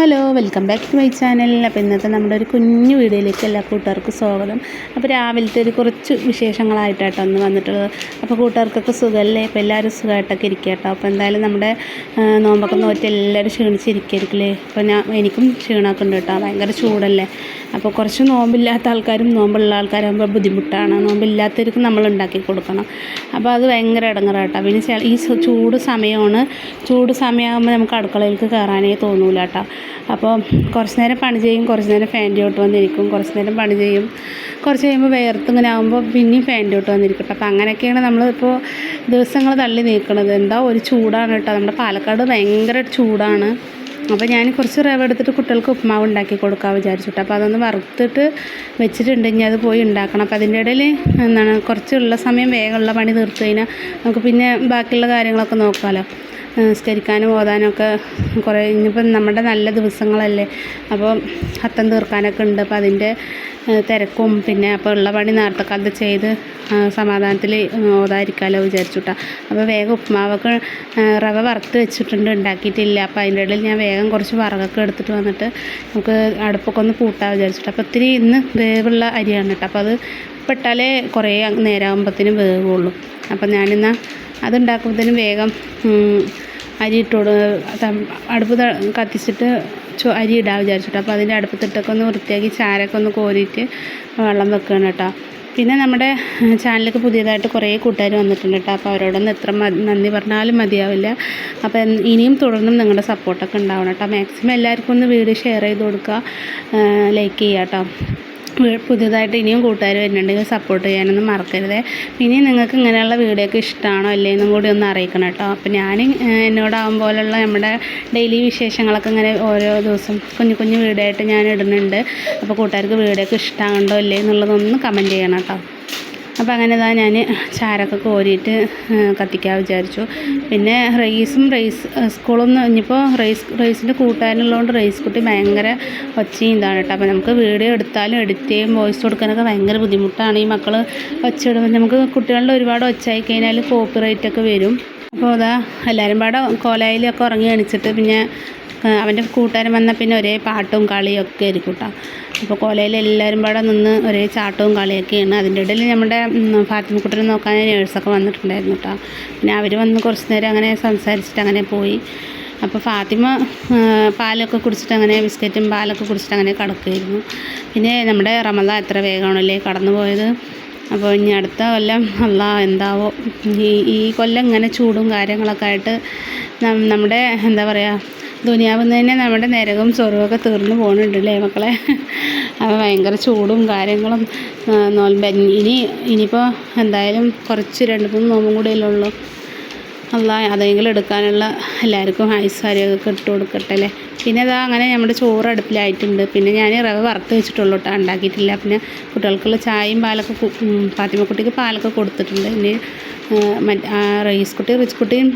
Hello welcome back to my channel. അപ്പോൾ ഇന്നത്തെ നമ്മുടെ ഒരു കുഞ്ഞു വീഡിയോയിലേക്ക് എല്ലാ കൂട്ടുകാർക്കും സ്വാഗതം. അപ്പോൾ രാവിലത്തെ ഒരു കുറച്ച് വിശേഷങ്ങളായിട്ടാട്ടോ ഒന്ന് വന്നിട്ടുള്ളത്. അപ്പോൾ കൂട്ടുകാർക്കൊക്കെ സുഖമല്ലേ അപ്പോൾ എല്ലാവരും സുഖമായിട്ടൊക്കെ ഇരിക്കട്ടോ. കേട്ടോ അപ്പോൾ എന്തായാലും നമ്മുടെ നോമ്പൊക്കെ നോറ്റ് എല്ലാവരും ക്ഷീണിച്ചിരിക്കരുക്കില്ലേ അപ്പോൾ ഞാൻ എനിക്കും ക്ഷീണമൊക്കെ ഉണ്ട് കേട്ടോ. ഭയങ്കര ചൂടല്ലേ? അപ്പോൾ കുറച്ച് നോമ്പില്ലാത്ത ആൾക്കാരും നോമ്പുള്ള ആൾക്കാരാകുമ്പോൾ ബുദ്ധിമുട്ടാണ്. നോമ്പില്ലാത്തവർക്ക് നമ്മൾ ഉണ്ടാക്കി കൊടുക്കണം. അപ്പോൾ അത് ഭയങ്കര ഇടങ്ങറാട്ടോ. പിന്നെ ഈ ചൂട് സമയമാണ്. ചൂട് സമയമാകുമ്പോൾ നമുക്ക് അടുക്കളയിലേക്ക് കയറാനേ തോന്നൂല കേട്ടോ അപ്പോൾ കുറച്ച് നേരം പണി ചെയ്യും കുറച്ച് നേരം ഫാന്റെ തൊട്ട് വന്നിരിക്കും കുറച്ച് നേരം പണി ചെയ്യും. കുറച്ച് കഴിയുമ്പോൾ വേർത്ത് ഇങ്ങനെ ആകുമ്പോൾ പിന്നെയും ഫാന്റെ തൊട്ട് വന്നിരിക്കും. അപ്പോൾ അങ്ങനെയൊക്കെയാണ് നമ്മളിപ്പോൾ ദിവസങ്ങൾ തള്ളി നീക്കണത്. എന്താ ഒരു ചൂടാണ് കേട്ടോ. നമ്മുടെ പാലക്കാട് ഭയങ്കര ചൂടാണ്. അപ്പോൾ ഞാൻ കുറച്ച് റവ എടുത്തിട്ട് കുട്ടികൾക്ക് ഉപ്പുമാവ് ഉണ്ടാക്കി കൊടുക്കാൻ വിചാരിച്ചിട്ട്. അപ്പോൾ അതൊന്ന് വറുത്തിട്ട് വെച്ചിട്ടുണ്ട്. ഇനി അത് പോയി ഉണ്ടാക്കണം. അപ്പോൾ അതിന്റെ ഇടയിൽ എന്താണ് കുറച്ചുള്ള സമയം വേഗമുള്ള പണി തീർത്തു കഴിഞ്ഞാൽ നമുക്ക് പിന്നെ ബാക്കിയുള്ള കാര്യങ്ങളൊക്കെ നോക്കാമല്ലോ നിസ്കരിക്കാനും ഓതാനൊക്കെ കുറേ ഇനിയിപ്പം നമ്മുടെ നല്ല ദിവസങ്ങളല്ലേ. അപ്പോൾ അത്തം തീർക്കാനൊക്കെ ഉണ്ട്. അപ്പോൾ അതിന്റെ തിരക്കും പിന്നെ അപ്പോൾ ഉള്ള പണി നേരത്തെ കാലത്ത് ചെയ്ത് സമാധാനത്തിൽ ഓതായിരിക്കാമല്ലോ വിചാരിച്ചുട്ടാ. അപ്പോൾ വേഗം ഉപ്മാവൊക്കെ റവ വറുത്ത് വെച്ചിട്ടുണ്ട്. ഉണ്ടാക്കിയിട്ടില്ല. അപ്പോൾ അതിന്റെ ഇടയിൽ ഞാൻ വേഗം കുറച്ച് വറകൊക്കെ എടുത്തിട്ട് വന്നിട്ട് നമുക്ക് അടുപ്പൊക്കെ ഒന്ന് കൂട്ടാൻ വിചാരിച്ചിട്ട്. അപ്പോൾ ഒത്തിരി ഇന്ന് വേവുള്ള അരിയാണ് കേട്ടോ. അപ്പോൾ അത് പെട്ടാലേ കുറേ നേരമാകുമ്പോഴത്തേനും വേവുള്ളൂ. അപ്പോൾ ഞാനിന്ന് അതുണ്ടാക്കുമ്പോഴത്തേനും വേഗം അരി ഇട്ടോട് അടുപ്പ് കത്തിച്ചിട്ട് അരി ഇടാൻ വിചാരിച്ചിട്ട്. അപ്പോൾ അതിന്റെ അടുപ്പത്തിട്ടൊക്കെ ഒന്ന് വൃത്തിയാക്കി ചാരൊക്കെ ഒന്ന് കോരിയിട്ട് വെള്ളം വെക്കുകയാണ് കേട്ടോ. പിന്നെ നമ്മുടെ ചാനലിലേക്ക് പുതിയതായിട്ട് കുറേ കൂട്ടുകാർ വന്നിട്ടുണ്ട് കേട്ടോ. അപ്പോൾ അവരോടൊന്ന് എത്ര നന്ദി പറഞ്ഞാലും മതിയാവില്ല. അപ്പോൾ ഇനിയും തുടർന്നും നിങ്ങളുടെ സപ്പോർട്ടൊക്കെ ഉണ്ടാവണം കേട്ടോ. മാക്സിമം എല്ലാവർക്കും ഒന്ന് വീഡിയോ ഷെയർ ചെയ്ത് കൊടുക്കുക. ലൈക്ക് ചെയ്യുക കേട്ടോ. പുതിയതായിട്ട് ഇനിയും കൂട്ടുകാർ വരുന്നുണ്ടെങ്കിൽ സപ്പോർട്ട് ചെയ്യാനൊന്നും മറക്കരുത്. ഇനി നിങ്ങൾക്ക് ഇങ്ങനെയുള്ള വീഡിയോ ഒക്കെ ഇഷ്ടമാണോ അല്ലേന്നും കൂടി ഒന്ന് അറിയിക്കണം കേട്ടോ. അപ്പോൾ ഞാൻ എന്നോടാവും പോലുള്ള നമ്മുടെ ഡെയിലി വിശേഷങ്ങളൊക്കെ ഇങ്ങനെ ഓരോ ദിവസം കുഞ്ഞു കുഞ്ഞു വീഡിയോ ആയിട്ട് ഞാൻ ഇടുന്നുണ്ട്. അപ്പോൾ കൂട്ടുകാർക്ക് വീഡിയോ ഒക്കെ ഇഷ്ടമാകണ്ടോ അല്ലേ എന്നുള്ളതൊന്ന് കമന്റ് ചെയ്യണം കേട്ടോ. അപ്പോൾ അങ്ങനെ ഇതാ ഞാൻ ചാരൊക്കെ കോരിയിട്ട് കത്തിക്കാൻ വിചാരിച്ചു. പിന്നെ റൈസും റൈസ് സ്കൂളൊന്നും ഇനിയിപ്പോൾ റൈസ് റൈസിന്റെ കൂട്ടുകാരനുള്ളതുകൊണ്ട് റൈസ് കുട്ടി ഭയങ്കര ഒച്ചയും ഇതാണ് കേട്ടോ. അപ്പോൾ നമുക്ക് വീഡിയോ എടുത്താലും എഡിറ്റ് ചെയ്യും വോയിസ് കൊടുക്കാനൊക്കെ ഭയങ്കര ബുദ്ധിമുട്ടാണ് ഈ മക്കൾ ഒച്ച ഇടുമ്പോൾ നമുക്ക് കുട്ടികളുടെ ഒരുപാട് ഒച്ചയായി കഴിഞ്ഞാൽ കോപ്പി റൈറ്റൊക്കെ വരും. അപ്പോൾ അതാ എല്ലാവരും പാടെ കോലായിലൊക്കെ ഉറങ്ങി എണിച്ചിട്ട് പിന്നെ അവന്റെ കൂട്ടുകാരൻ വന്നാൽ പിന്നെ ഒരേ പാട്ടും കളിയും ഒക്കെ ആയിരിക്കും കേട്ടോ അപ്പോൾ കോലയിൽ എല്ലാവരും പാടെ നിന്ന് ഒരേ ചാട്ടവും കളിയൊക്കെയാണ്. അതിന്റെ ഇടയിൽ നമ്മുടെ ഫാത്തിമ ഫാത്തിമക്കുട്ടനെ നോക്കാൻ നേഴ്സൊക്കെ വന്നിട്ടുണ്ടായിരുന്നു കേട്ടോ പിന്നെ അവർ വന്ന് കുറച്ച് നേരം അങ്ങനെ സംസാരിച്ചിട്ട് അങ്ങനെ പോയി. അപ്പോൾ ഫാത്തിമ പാലൊക്കെ കുടിച്ചിട്ട് അങ്ങനെ ബിസ്ക്കറ്റും പാലൊക്കെ കുടിച്ചിട്ട് അങ്ങനെ കിടക്കുമായിരുന്നു പിന്നെ നമ്മുടെ റമദ എത്ര വേഗമാണല്ലേ കടന്നു പോയത് അപ്പോൾ ഇനി അടുത്ത കൊല്ലം അല്ല എന്താവോ? ഈ ഈ കൊല്ലം ഇങ്ങനെ ചൂടും കാര്യങ്ങളൊക്കെ ആയിട്ട് നമ്മുടെ എന്താ പറയുക ദുനിയാവിൽ തന്നെ നമ്മുടെ നരകവും സ്വർഗമൊക്കെ തീർന്നു പോകുന്നുണ്ട് അല്ലേ മക്കളെ? അപ്പോൾ ഭയങ്കര ചൂടും കാര്യങ്ങളും നോൽമ്പ്. ഇനി ഇനിയിപ്പോൾ എന്തായാലും കുറച്ച് രണ്ട് മൂന്ന് നോമ്പും കൂടിയല്ലേ ഉള്ളൂ. അല്ല അതെങ്കിലും എടുക്കാനുള്ള എല്ലാവർക്കും ഐശ്വര്യമൊക്കെ ഇട്ട് കൊടുക്കട്ടെ അല്ലേ? പിന്നെ അതാ അങ്ങനെ നമ്മുടെ ചോറ് അടുപ്പിലായിട്ടുണ്ട്. പിന്നെ ഞാൻ റവ വറുത്ത് വെച്ചിട്ടുള്ളൂ കേട്ടോ ഉണ്ടാക്കിയിട്ടില്ല. പിന്നെ കുട്ടികൾക്കുള്ള ചായയും പാലൊക്കെ ഫാത്തിമക്കുട്ടിക്ക് പാലൊക്കെ കൊടുത്തിട്ടുണ്ട്. ഇനി റൈസ് കുട്ടി റിച്ച് കുട്ടിയും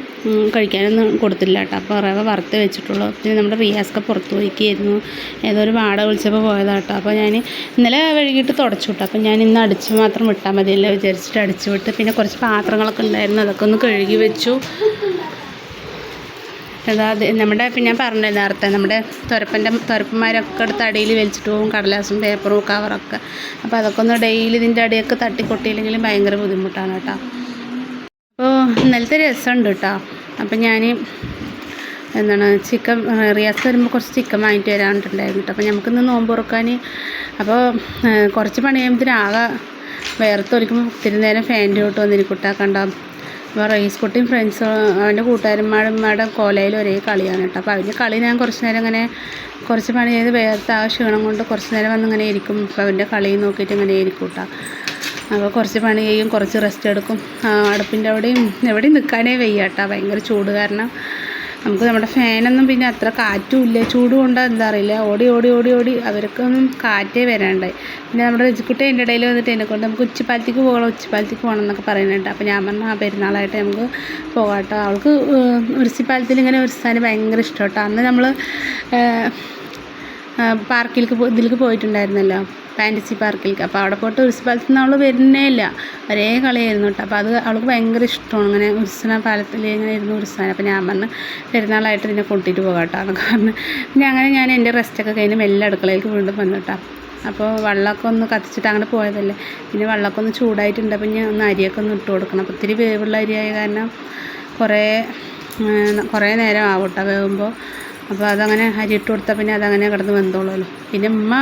കഴിക്കാനൊന്നും കൊടുത്തില്ല കേട്ടോ. അപ്പോൾ റവ വറുത്ത് വെച്ചിട്ടുള്ളൂ. പിന്നെ നമ്മുടെ റിയാസ്ക്ക് പുറത്ത് പോയിക്കായിരുന്നു. ഏതോ ഒരു വാട വിളിച്ചപ്പോൾ പോയതാണ് കേട്ടോ. അപ്പോൾ ഞാൻ ഇന്നലെ വൈകിട്ട് തുടച്ചു വിട്ടു അപ്പോൾ ഞാൻ ഇന്ന് അടിച്ച് മാത്രം വിട്ടാൽ മതിയല്ലോ വിചാരിച്ചിട്ട് അടിച്ച് വിട്ട്. പിന്നെ കുറച്ച് പാത്രങ്ങളൊക്കെ ഉണ്ടായിരുന്നു. അതൊക്കെ ഒന്ന് കഴുകി വെച്ചു. അതാ അത് നമ്മുടെ പിന്നെ ഞാൻ പറഞ്ഞില്ലേ നേരത്തെ നമ്മുടെ തുരപ്പന്റെ തുരപ്പന്മാരൊക്കെ എടുത്ത് അടിയിൽ വലിച്ചിട്ട് പോകും. കടലാസും പേപ്പറും കവറൊക്കെ അപ്പോൾ അതൊക്കെ ഒന്ന് ഡെയിലി ഇതിന്റെ അടിയൊക്കെ തട്ടിക്കൊട്ടിയില്ലെങ്കിലും ഭയങ്കര ബുദ്ധിമുട്ടാണ് കേട്ടോ. അപ്പോൾ ഇന്നലത്തെ രസമുണ്ട് കേട്ടോ അപ്പം ഞാൻ എന്താണ് ചിക്കൻ റിയാസ് വരുമ്പോൾ കുറച്ച് ചിക്കൻ വാങ്ങിയിട്ട് വരാനുണ്ടായിരുന്നു കേട്ടോ അപ്പോൾ നമുക്കിന്ന് നോമ്പ് തുറക്കാൻ അപ്പോൾ കുറച്ച് പണി കഴിയുമ്പോഴത്തേനും ആകെ വേർത്തൊലിക്കുമ്പോൾ ഒത്തിരി നേരം ഫാന്റെ തൊട്ട് വന്നിരിക്കുട്ടാക്കണ്ട അപ്പോൾ റൈസ് കുട്ടിയും ഫ്രണ്ട്സ് അവന്റെ കൂട്ടുകാരന്മാരുടെ കോലയിൽ ഒരേ കളിയാണ് കേട്ടോ അപ്പോൾ അവന്റെ കളി ഞാൻ കുറച്ച് നേരം ഇങ്ങനെ കുറച്ച് പണി ചെയ്ത് വേർത്ത് ആ ക്ഷീണം കൊണ്ട് കുറച്ച് നേരം വന്ന് ഇങ്ങനെ ഇരിക്കും. അപ്പോൾ അവന്റെ കളി നോക്കിയിട്ട് ഇങ്ങനെ ഇരിക്കും കേട്ടോ അപ്പോൾ കുറച്ച് പണി ചെയ്യും കുറച്ച് റെസ്റ്റ് എടുക്കും. അടുപ്പിന്റെ അവിടെയും എവിടെയും നിൽക്കാനേ വയ്യ കേട്ടോ ഭയങ്കര ചൂട് കാരണം നമുക്ക് നമ്മുടെ ഫാനൊന്നും പിന്നെ അത്ര കാറ്റും ഇല്ല. ചൂട് കൊണ്ട് എന്താ അറിയില്ല. ഓടി ഓടി ഓടി ഓടി അവർക്കൊന്നും കാറ്റേ വരാണ്ടായി. പിന്നെ നമ്മുടെ രജിക്കുട്ടി എന്റെ ഇടയിൽ വന്നിട്ട് എന്നെ കൊണ്ട് നമുക്ക് ഉച്ചപ്പാലത്തേക്ക് പോകണം ഉച്ചപ്പാലത്തേക്ക് പോകണം എന്നൊക്കെ പറയുന്നുണ്ട്. അപ്പോൾ ഞാൻ പറഞ്ഞു ആ പെരുന്നാളായിട്ട് നമുക്ക് പോകാം കേട്ടോ അവൾക്ക് ഉരുസിപ്പാലത്തിൽ ഇങ്ങനെ ഉരുസാൻ ഭയങ്കര ഇഷ്ടം കേട്ടോ. അന്ന് നമ്മൾ പാർക്കിലേക്ക് ഇതിലേക്ക് പോയിട്ടുണ്ടായിരുന്നല്ലോ. ഫാന്റസി പാർക്കിലേക്ക് അപ്പോൾ അവിടെ പോയിട്ട് ഉത്സവത്തിൽ നിന്ന് അവൾ വരുന്നേ ഇല്ല. ഒരേ കളിയായിരുന്നു കേട്ടോ. അപ്പോൾ അത് അവൾക്ക് ഭയങ്കര ഇഷ്ടമാണ്. അങ്ങനെ ഉത്സവ പാലത്തിൽ ഇങ്ങനെ ഇരുന്ന് ഉത്സവം അപ്പോൾ ഞാൻ പറഞ്ഞു പെരുന്നാളായിട്ട് ഇതിനെ കൊണ്ടിട്ട് പോകാം കേട്ടോ എന്നൊക്കെ പറഞ്ഞ്. പിന്നെ അങ്ങനെ ഞാൻ എന്റെ റെസ്റ്റൊക്കെ കഴിഞ്ഞ് മെല്ലെ അടുക്കളയിലേക്ക് വീണ്ടും വന്നു കേട്ടോ. അപ്പോൾ വെള്ളമൊക്കെ ഒന്ന് കത്തിച്ചിട്ട് അങ്ങനെ പോയതല്ലേ. പിന്നെ വെള്ളമൊക്കെ ഒന്ന് ചൂടായിട്ടുണ്ട്. അപ്പോൾ ഞാൻ ഒന്ന് അരിയൊക്കെ ഒന്ന് ഇട്ട് കൊടുക്കണം. അപ്പോൾ ഒത്തിരി വേവുള്ള അരിയായ കാരണം കുറേ കുറേ നേരം ആവട്ടെ വേവുമ്പോൾ. അപ്പോൾ അതങ്ങനെ അരി ഇട്ട് കൊടുത്താൽ പിന്നെ അതങ്ങനെ കിടന്ന് വെന്തോളുമല്ലോ. പിന്നെ ഉമ്മ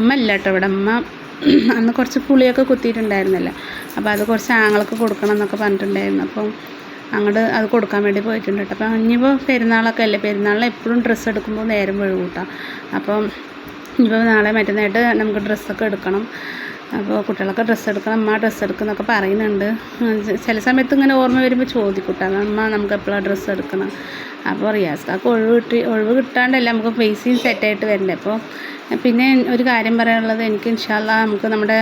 ഉമ്മ ഇല്ല കേട്ടോ ഇവിടെ. ഉമ്മ അന്ന് കുറച്ച് പുളിയൊക്കെ കുത്തിയിട്ടുണ്ടായിരുന്നല്ലോ. അപ്പോൾ അത് കുറച്ച് ആങ്ങൾക്ക് കൊടുക്കണം എന്നൊക്കെ പറഞ്ഞിട്ടുണ്ടായിരുന്നു. അപ്പം അങ്ങോട്ട് അത് കൊടുക്കാൻ വേണ്ടി പോയിട്ടുണ്ട് കേട്ടോ. അപ്പം ഇനിയിപ്പോൾ പെരുന്നാളൊക്കെ അല്ലേ? പെരുന്നാളിൽ എപ്പോഴും ഡ്രസ്സ് എടുക്കുമ്പോൾ നേരം വഴുകൂട്ടാം. കേട്ടോ അപ്പം ഇനിയിപ്പോൾ നാളെ മറ്റന്നായിട്ട് നമുക്ക് ഡ്രസ്സൊക്കെ എടുക്കണം. അപ്പോൾ കുട്ടികളൊക്കെ ഡ്രസ്സ് എടുക്കണം അമ്മ ഡ്രസ്സ് എടുക്കുന്നൊക്കെ പറയുന്നുണ്ട്. ചില സമയത്ത് ഇങ്ങനെ ഓർമ്മ വരുമ്പോൾ ചോദിക്കൂട്ടാ അമ്മ നമുക്ക് എപ്പോഴാണ് ഡ്രസ്സ് എടുക്കണം? അപ്പോൾ റിയാസ്ക്കാക്ക് ഒഴിവ് കിട്ടി ഒഴിവ് കിട്ടാണ്ടല്ല നമുക്ക് പൈസയും സെറ്റായിട്ട് വരണ്ടേ? അപ്പോൾ പിന്നെ ഒരു കാര്യം പറയാനുള്ളത് എനിക്ക് ഇൻഷാല്ല നമുക്ക് നമ്മുടെ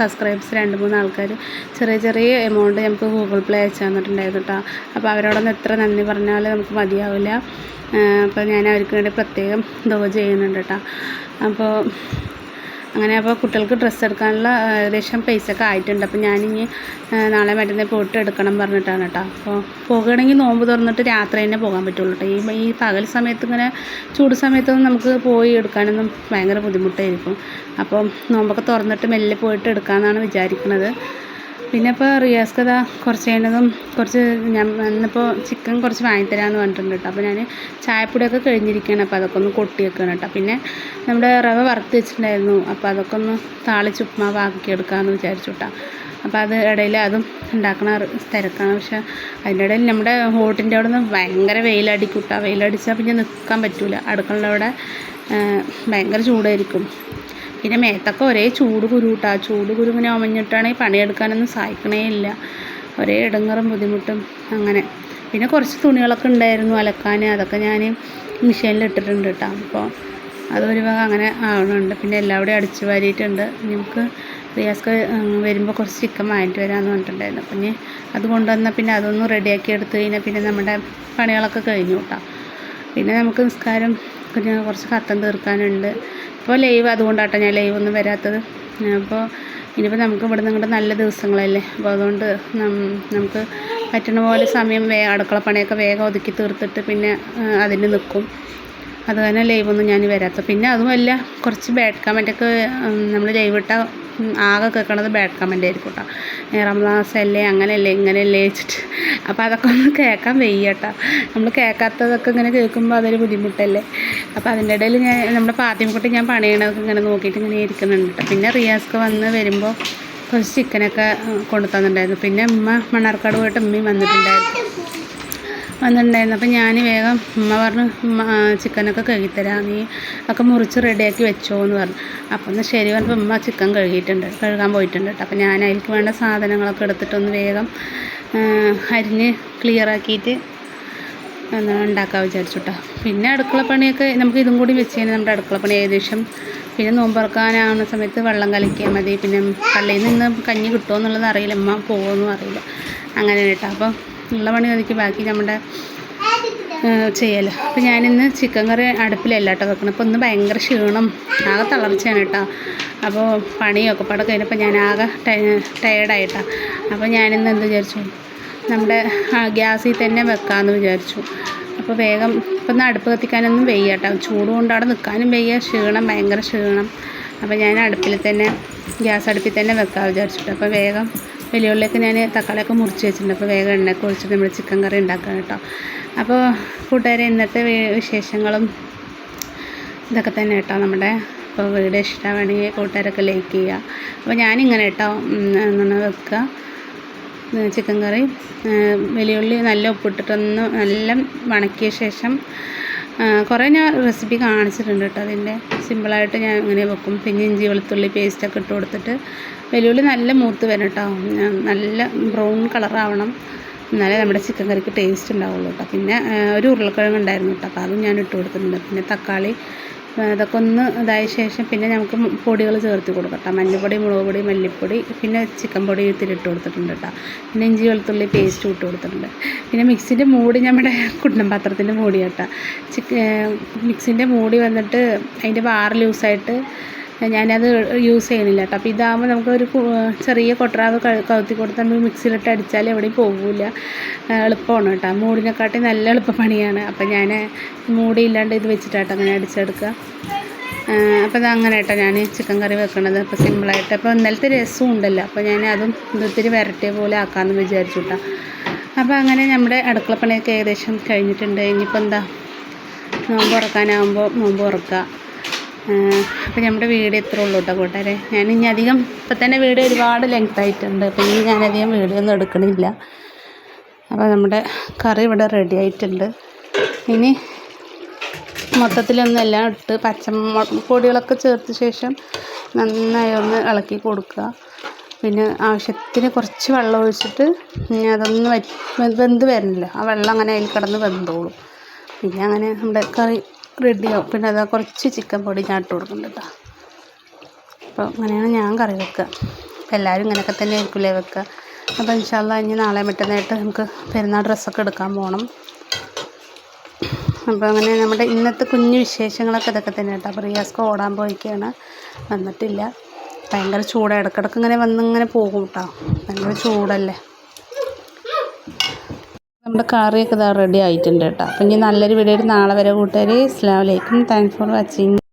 സബ്സ്ക്രൈബേഴ്സ് രണ്ട് മൂന്ന് ആൾക്കാർ ചെറിയ ചെറിയ എമൗണ്ട് നമുക്ക് ഗൂഗിൾ പ്ലേ അയച്ചു തന്നിട്ടുണ്ടായിരുന്നു കേട്ടോ അപ്പോൾ അവരോടൊന്ന് എത്ര നന്ദി പറഞ്ഞാലും നമുക്ക് മതിയാവില്ല. അപ്പോൾ ഞാൻ അവർക്ക് വേണ്ടി പ്രത്യേകം ദോ ചെയ്യുന്നുണ്ട് കേട്ടോ അപ്പോൾ അങ്ങനെ അപ്പോൾ കുട്ടികൾക്ക് ഡ്രസ്സ് എടുക്കാനുള്ള ഏകദേശം പൈസ ഒക്കെ ആയിട്ടുണ്ട്. അപ്പോൾ ഞാനിനി നാളെ മറ്റന്നേ പോയിട്ട് എടുക്കണം പറഞ്ഞിട്ടാണ് കേട്ടോ അപ്പോൾ പോകുകയാണെങ്കിൽ നോമ്പ് തുറന്നിട്ട് രാത്രി തന്നെ പോകാൻ പറ്റുള്ളൂ കേട്ടോ ഈ ഈ പകൽ സമയത്ത് ഇങ്ങനെ ചൂട് സമയത്തൊന്നും നമുക്ക് പോയി എടുക്കാനൊന്നും ഭയങ്കര ബുദ്ധിമുട്ടായിരിക്കും. അപ്പം നോമ്പൊക്കെ തുറന്നിട്ട് മെല്ലെ പോയിട്ട് എടുക്കാമെന്നാണ് വിചാരിക്കുന്നത് പിന്നെ ഇപ്പോൾ റിയാസ് കഥ കുറച്ച് കഴിഞ്ഞതും കുറച്ച് ഞാൻ ഇന്നിപ്പോൾ ചിക്കൻ കുറച്ച് വാങ്ങിത്തരാമെന്ന് പറഞ്ഞിട്ടുണ്ട് കേട്ടോ. അപ്പോൾ ഞാൻ ചായപ്പൊടിയൊക്കെ കഴിഞ്ഞിരിക്കുകയാണ്. അപ്പോൾ അതൊക്കെ ഒന്ന് കൊട്ടി കേട്ടോ. പിന്നെ നമ്മുടെ റവ വറുത്ത് വെച്ചിട്ടുണ്ടായിരുന്നു. അപ്പോൾ അതൊക്കെ ഒന്ന് താളിച്ച് ഉപ്മാവ് ആക്കി എടുക്കാമെന്ന് വിചാരിച്ചു കേട്ടോ. അപ്പോൾ അത് ഇടയിൽ അതും ഉണ്ടാക്കണ തിരക്കാണ്. പക്ഷെ അതിന്റെ ഇടയിൽ നമ്മുടെ ഹോട്ടിന്റെ അവിടെ നിന്ന് ഭയങ്കര വെയിലടിക്കും കേട്ടോ. വെയിലടിച്ചാൽ പിന്നെ നിൽക്കാൻ പറ്റില്ല അടുക്കളയുടെ ഭയങ്കര ചൂടായിരിക്കും. പിന്നെ മേത്തൊക്കെ ഒരേ ചൂട് കുരുട്ടാ. ചൂട് കുരു ഇങ്ങനെ ഒമഞ്ഞിട്ടാണെങ്കിൽ പണിയെടുക്കാനൊന്നും സഹായിക്കണേ ഇല്ല. ഒരേ ഇടങ്ങറും ബുദ്ധിമുട്ടും അങ്ങനെ. പിന്നെ കുറച്ച് തുണികളൊക്കെ ഉണ്ടായിരുന്നു അലക്കാൻ അതൊക്കെ ഞാൻ മെഷീനിൽ ഇട്ടിട്ടുണ്ട് കേട്ടോ. അപ്പോൾ അതൊരു വക അങ്ങനെ ആവണുണ്ട്. പിന്നെ എല്ലാവിടെയും അടിച്ചു വാരിയിട്ടുണ്ട്. നമുക്ക് റിയാസ്ക്ക് വരുമ്പോൾ കുറച്ച് ചിക്കൻ വാങ്ങിയിട്ട് വരാമെന്ന് പറഞ്ഞിട്ടുണ്ടായിരുന്നു. ഇനി അത് കൊണ്ടുവന്നാൽ പിന്നെ അതൊന്ന് റെഡിയാക്കി എടുത്തു കഴിഞ്ഞാൽ പിന്നെ നമ്മുടെ പണികളൊക്കെ കഴിഞ്ഞു കേട്ടോ. പിന്നെ നമുക്ക് നിസ്കാരം പിന്നെ കുറച്ച് കത്തം തീർക്കാനുണ്ട്. ഇപ്പോൾ ലൈവ് അതുകൊണ്ടാട്ടോ ഞാൻ ലൈവ് ഒന്നും വരാത്തത്. അപ്പോൾ ഇനിയിപ്പോൾ നമുക്ക് ഇവിടെ നിങ്ങളുടെ നല്ല ദിവസങ്ങളല്ലേ? അപ്പോൾ അതുകൊണ്ട് നമുക്ക് പറ്റണ പോലെ സമയം വേ അടുക്കള പണിയൊക്കെ വേഗം ഒതുക്കി തീർത്തിട്ട് പിന്നെ അതിന് നിൽക്കും അത് തന്നെ ലൈവൊന്നും ഞാൻ വരാത്ത പിന്നെ അതുമല്ല കുറച്ച് ബാഡ് കമന്റൊക്കെ നമ്മൾ ലൈവ് ഇട്ടാൽ ആകെ കേൾക്കണത് ബാഡ് കമന്റ് ആയിരിക്കും കേട്ടോ റംലാസല്ലേ അങ്ങനെയല്ലേ ഇങ്ങനെയല്ലേ വെച്ചിട്ട്. അപ്പോൾ അതൊക്കെ ഒന്ന് കേൾക്കാൻ വയ്യ നമ്മൾ കേൾക്കാത്തതൊക്കെ ഇങ്ങനെ കേൾക്കുമ്പോൾ അതൊരു ബുദ്ധിമുട്ടല്ലേ? അപ്പോൾ അതിന്റെ ഇടയിൽ ഞാൻ നമ്മുടെ പാത്തിമക്കുട്ടി ഞാൻ പണിയണതൊക്കെ ഇങ്ങനെ നോക്കിയിട്ട് ഇങ്ങനെ ഇരിക്കുന്നുണ്ട് കേട്ടോ പിന്നെ റിയാസ്ക്ക് വന്ന് വരുമ്പോൾ കുറച്ച് ചിക്കനൊക്കെ കൊണ്ടു തന്നിട്ടുണ്ടായിരുന്നു പിന്നെ ഉമ്മ മണ്ണാർക്കാട് പോയിട്ട് ഉമ്മയും വന്നിട്ടുണ്ടായിരുന്നു. വന്നിട്ടുണ്ടായിരുന്നു. അപ്പോൾ ഞാൻ വേഗം ഉമ്മ പറഞ്ഞു ഉമ്മ ചിക്കനൊക്കെ കഴുകിത്തരാം. നീ ഒക്കെ മുറിച്ച് റെഡിയാക്കി വെച്ചോ എന്ന് പറഞ്ഞു. അപ്പം എന്നാൽ ശരി പറഞ്ഞപ്പോൾ ഉമ്മ ചിക്കൻ കഴുകിയിട്ടുണ്ട് കഴുകാൻ പോയിട്ടുണ്ട് കേട്ടോ. അപ്പോൾ ഞാൻ അതിലേക്ക് വേണ്ട സാധനങ്ങളൊക്കെ എടുത്തിട്ടൊന്ന് വേഗം അരിഞ്ഞ് ക്ലിയർ ആക്കിയിട്ട് ഉണ്ടാക്കാൻ വിചാരിച്ചു കേട്ടോ. പിന്നെ അടുക്കള പണിയൊക്കെ നമുക്ക് ഇതും കൂടി വെച്ച് കഴിഞ്ഞാൽ നമ്മുടെ അടുക്കള പണി ഏകദേശം പിന്നെ നോമ്പറക്കാനാവുന്ന സമയത്ത് വെള്ളം കലക്കിയാൽ മതി. പിന്നെ പള്ളിയിൽ നിന്ന് കഞ്ഞി കിട്ടുമോ എന്നുള്ളത് അറിയില്ല. അമ്മ പോകുമെന്നും അറിയില്ല. അങ്ങനെ കേട്ടോ. അപ്പോൾ ഉള്ള പണി ഒതുക്കി ബാക്കി നമ്മുടെ ചെയ്യലോ. അപ്പോൾ ഞാനിന്ന് ചിക്കൻ കറി അടുപ്പിലല്ല കേട്ടോ വെക്കണം. അപ്പോൾ ഒന്ന് ഭയങ്കര ക്ഷീണം. ആകെ തളർച്ചയാണ് കേട്ടോ. അപ്പോൾ പണിയൊക്കെ പാടെ കഴിഞ്ഞപ്പോൾ ഞാൻ ആകെ ടയേർഡായിട്ടാണ് അപ്പോൾ ഞാനിന്ന് എന്ത് വിചാരിച്ചു? നമ്മുടെ ഗ്യാസിൽ തന്നെ വെക്കാമെന്ന് വിചാരിച്ചു. അപ്പോൾ വേഗം ഇപ്പം ഒന്ന് അടുപ്പ് കത്തിക്കാനൊന്നും വയ്യ കേട്ടോ. ചൂട് കൊണ്ട് അവിടെ നിൽക്കാനും വയ്യ. ക്ഷീണം ഭയങ്കര ക്ഷീണം. അപ്പോൾ ഞാൻ അടുപ്പിൽ തന്നെ ഗ്യാസ് അടുപ്പിൽ തന്നെ വെക്കാൻ വിചാരിച്ചിട്ട്. അപ്പോൾ വേഗം വലിയുള്ളിലേക്ക് ഞാൻ തക്കാളിയൊക്കെ മുറിച്ച് വെച്ചിട്ടുണ്ട്. അപ്പോൾ വേഗം എണ്ണയൊക്കെ ഒഴിച്ചിട്ട് നമ്മൾ ചിക്കൻ കറി ഉണ്ടാക്കാം കേട്ടോ. അപ്പോൾ കൂട്ടുകാരെ ഇന്നത്തെ വിശേഷങ്ങളും ഇതൊക്കെ തന്നെ കേട്ടോ നമ്മുടെ അപ്പോൾ വീഡിയോ ഇഷ്ടമാണെങ്കിൽ കൂട്ടുകാരൊക്കെ ലൈക്ക് ചെയ്യുക. അപ്പോൾ ഞാനിങ്ങനെ കേട്ടോ എന്താണ് വെക്കുക. Chicken curry. വലിയുള്ളി നല്ല ഉപ്പിട്ടിട്ടൊന്ന് നല്ല വണക്കിയ ശേഷം കുറേ ഞാൻ റെസിപ്പി കാണിച്ചിട്ടുണ്ട് കേട്ടോ. അതിന്റെ സിമ്പിളായിട്ട് ഞാൻ ഇങ്ങനെ വെക്കും. പിന്നെ ഇഞ്ചി വെളുത്തുള്ളി പേസ്റ്റൊക്കെ ഇട്ട് കൊടുത്തിട്ട് വെല്ലുവിളി നല്ല മൂത്ത് വരും കേട്ടോ. നല്ല ബ്രൗൺ കളറാവണം എന്നാലേ നമ്മുടെ ചിക്കൻ കറിക്ക് ടേസ്റ്റ് ഉണ്ടാവുള്ളൂ കേട്ടോ. പിന്നെ ഒരു ഉരുളക്കിഴങ്ങ് ഉണ്ടായിരുന്നു കേട്ടോ. അപ്പോൾ അതും ഞാൻ ഇട്ട് കൊടുത്തിട്ടുണ്ട്. പിന്നെ തക്കാളി അതൊക്കെ ഒന്ന് ഇതായ ശേഷം പിന്നെ നമുക്ക് പൊടികൾ ചേർത്ത് കൊടുക്കട്ടോ. മഞ്ഞൾപ്പൊടി മുളക് പൊടി മല്ലിപ്പൊടി പിന്നെ ചിക്കൻ പൊടി ഇത്തിരി ഇട്ട് കൊടുത്തിട്ടുണ്ട് കേട്ടോ. പിന്നെ ഇഞ്ചി വെളുത്തുള്ളി പേസ്റ്റ് ഇട്ട് കൊടുത്തിട്ടുണ്ട്. പിന്നെ മിക്സിന്റെ മൂടി നമ്മുടെ കുട്ടൻ പാത്രത്തിന്റെ മൂടി കേട്ടോ. ചിക്ക മിക്സിന്റെ മൂടി വന്നിട്ട് അതിന്റെ വാറ് ലൂസായിട്ട് ഞാനത് യൂസ് ചെയ്യണില്ല കേട്ടോ. അപ്പോൾ ഇതാകുമ്പോൾ നമുക്കൊരു ചെറിയ കൊട്ടറാവ് കവുത്തി കൊടുത്ത് നമ്മൾ മിക്സിയിലിട്ട് അടിച്ചാൽ എവിടെയും പോകില്ല എളുപ്പമാണ് കേട്ടോ. മൂടിനെക്കാട്ടി നല്ല എളുപ്പ പണിയാണ് അപ്പോൾ ഞാൻ മൂടിയില്ലാണ്ട് ഇത് വെച്ചിട്ടാട്ടോ അങ്ങനെ അടിച്ചെടുക്കുക അപ്പോൾ അത് അങ്ങനെ കേട്ടോ. ഞാൻ ചിക്കൻ കറി വെക്കണത്. അപ്പോൾ സിമ്പിളായിട്ട് അപ്പോൾ ഇന്നലത്തെ രസവും ഉണ്ടല്ലോ. അപ്പോൾ ഞാൻ അതും ഇതൊത്തിരി വരട്ടിയ പോലെ ആക്കാമെന്ന് വിചാരിച്ചു കേട്ടോ. അപ്പോൾ അങ്ങനെ നമ്മുടെ അടുക്കളപ്പണിയൊക്കെ ഏകദേശം കഴിഞ്ഞിട്ടുണ്ട്. ഇനിയിപ്പോൾ എന്താ? നോമ്പ് തുറക്കാനാകുമ്പോൾ നോമ്പ് തുറക്കുക അപ്പോൾ നമ്മുടെ വീഡിയോ ഇത്ര ഉള്ളൂ കേട്ടോ കൂട്ടുകാരെ. ഞാൻ ഇനി അധികം ഇപ്പം തന്നെ വീട് ഒരുപാട് ലെങ്ത് ആയിട്ടുണ്ട്. അപ്പോൾ ഇനി ഞാനധികം വീഡിയോ ഒന്നും എടുക്കണില്ല. അപ്പോൾ നമ്മുടെ കറി ഇവിടെ റെഡി ആയിട്ടുണ്ട്. ഇനി മൊത്തത്തിലൊന്നും എല്ലാം ഇട്ട് പച്ചമു പൊടികളൊക്കെ ചേർത്ത ശേഷം നന്നായി ഒന്ന് ഇളക്കി കൊടുക്കുക. പിന്നെ ആവശ്യത്തിന് കുറച്ച് വെള്ളം ഒഴിച്ചിട്ട് ഇനി അതൊന്ന് വെന്ത് വരുന്നില്ല ആ വെള്ളം അങ്ങനെ അതിൽ കിടന്ന് വെന്തോളും. പിന്നെ അങ്ങനെ നമ്മുടെ കറി റെഡിയാവും പിന്നെ അതാ കുറച്ച് ചിക്കൻ പൊടി ഞാൻ ഇട്ട് കൊടുക്കുന്നുണ്ട് കേട്ടോ അപ്പോൾ അങ്ങനെയാണ് ഞാൻ കറി വെക്കുക. എല്ലാവരും ഇങ്ങനെയൊക്കെ തന്നെ ആയിരിക്കില്ലേ വെക്കുക. അപ്പോൾ ഇൻഷാല്ല ഇനി നാളെ മറ്റന്നായിട്ട് നമുക്ക് പെരുന്നാൾ ഡ്രസ്സൊക്കെ എടുക്കാൻ പോകണം. അപ്പോൾ അങ്ങനെ നമ്മുടെ ഇന്നത്തെ കുഞ്ഞു വിശേഷങ്ങളൊക്കെ ഇതൊക്കെ തന്നെ കേട്ടോ അപ്പോൾ റിയാസ്ക്ക് ഓടാൻ പോയിക്കാണ്. വന്നിട്ടില്ല. ഭയങ്കര ചൂടാണ് ഇടക്കിടക്ക് ഇങ്ങനെ വന്നിങ്ങനെ പോകും കേട്ടോ ഭയങ്കര ചൂടല്ലേ. നമ്മുടെ കറിയൊക്കെ ഇതാ റെഡി ആയിട്ടുണ്ട് കേട്ടോ. അപ്പം ഇനി നല്ലൊരു വീഡിയോ നാളെ വരെ കൂട്ടുകാർ ഇസ്ലാമലേക്കും താങ്ക്സ് ഫോർ വാച്ചിങ്